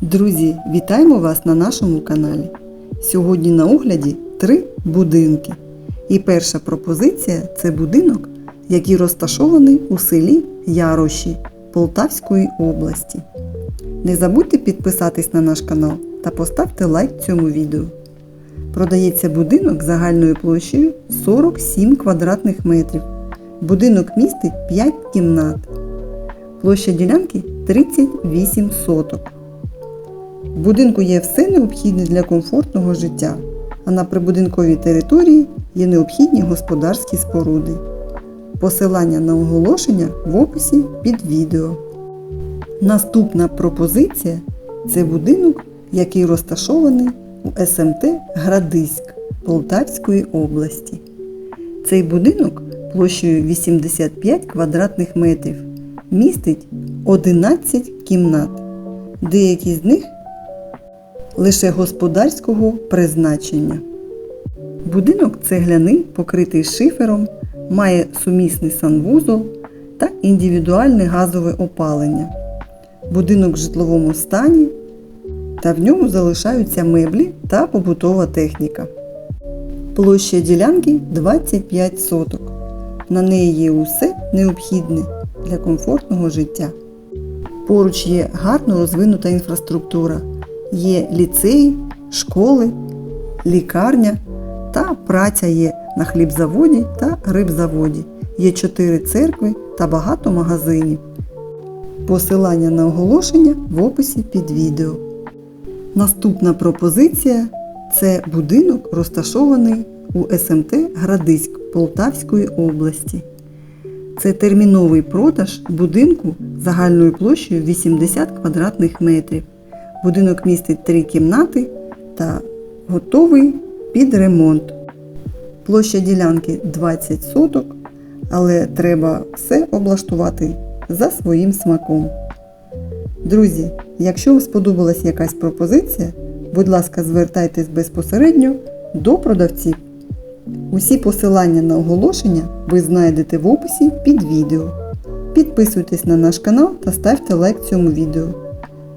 Друзі, вітаємо вас на нашому каналі. Сьогодні на огляді три будинки. І перша пропозиція це будинок, який розташований у селі Яроші Полтавської області. Не забудьте підписатись на наш канал та поставте лайк цьому відео. Продається будинок загальною площею 47 квадратних метрів. Будинок містить 5 кімнат. Площа ділянки 38 соток. В будинку є все необхідне для комфортного життя, а на прибудинковій території є необхідні господарські споруди. Посилання на оголошення в описі під відео. Наступна пропозиція це будинок, який розташований у СМТ Градиськ Полтавської області. Цей будинок площею 85 квадратних метрів містить 11 кімнат. Деякі з них лише господарського призначення. Будинок цегляний, покритий шифером, має сумісний санвузол та індивідуальне газове опалення. Будинок в житловому стані та в ньому залишаються меблі та побутова техніка. Площа ділянки 25 соток. На неї є усе необхідне для комфортного життя. Поруч є гарно розвинута інфраструктура. Є ліцеї, школи, лікарня та праця є на хлібзаводі та рибзаводі. Є чотири церкви та багато магазинів. Посилання на оголошення в описі під відео. Наступна пропозиція це будинок, розташований у СМТ Градиськ Полтавської області. Це терміновий продаж будинку загальною площею 80 квадратних метрів. Будинок містить три кімнати та готовий під ремонт. Площа ділянки 20 соток, але треба все облаштувати за своїм смаком. Друзі, якщо вам сподобалась якась пропозиція, будь ласка, звертайтесь безпосередньо до продавців. Усі посилання на оголошення ви знайдете в описі під відео. Підписуйтесь на наш канал та ставте лайк цьому відео.